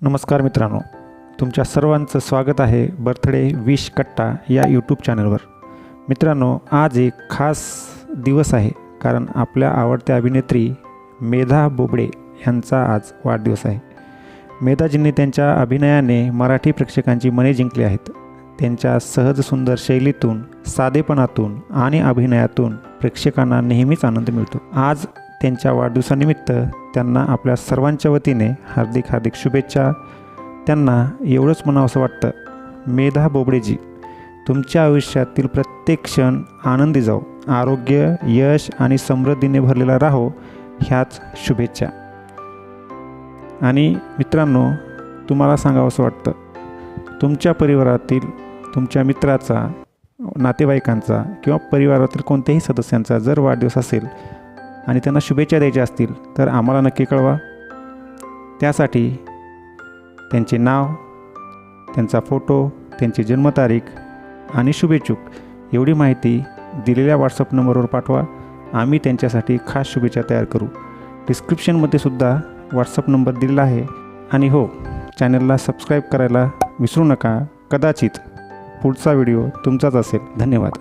नमस्कार मित्रांनो. तुमच्या सर्वांचं स्वागत आहे बर्थडे विश कट्टा या यूट्यूब चॅनलवर. मित्रांनो आज एक खास दिवस आहे कारण आपल्या आवडत्या अभिनेत्री मेधा बोबडे यांचा आज वाढदिवस आहे. मेधाजींनी त्यांच्या अभिनयाने मराठी प्रेक्षकांची मने जिंकली आहेत. त्यांच्या सहज सुंदर शैलीतून साधेपणातून आणि अभिनयातून प्रेक्षकांना नेहमीच आनंद मिळतो. आज त्यांच्या वाढदिवसानिमित्त त्यांना आपल्या सर्वांच्या वतीने हार्दिक हार्दिक शुभेच्छा. त्यांना एवढंच म्हणावंसं वाटतं मेधा बोबडेजी तुमच्या आयुष्यातील प्रत्येक क्षण आनंदी जाओ. आरोग्य यश आणि समृद्धीने भरलेला राहो ह्याच शुभेच्छा. आणि मित्रांनो तुम्हाला सांगावंसं वाटतं तुमच्या परिवारातील तुमच्या मित्राचा नातेवाईकांचा किंवा परिवारातील कोणत्याही सदस्यांचा जर वाढदिवस असेल आणि त्यांना शुभेच्छा द्यायच्या असतील तर आम्हाला नक्की कळवा. त्यासाठी त्यांचे नाव त्यांचा फोटो त्यांची जन्मतारीख आणि शुभेच्छुक एवढी माहिती दिलेल्या व्हॉट्सअप नंबरवर पाठवा. आम्ही त्यांच्यासाठी खास शुभेच्छा तयार करू. डिस्क्रिप्शनमध्ये सुद्धा व्हॉट्सअप नंबर दिलेला आहे. आणि हो चॅनलला सबस्क्राईब करायला विसरू नका. कदाचित पुढचा व्हिडिओ तुमचाच असेल. धन्यवाद.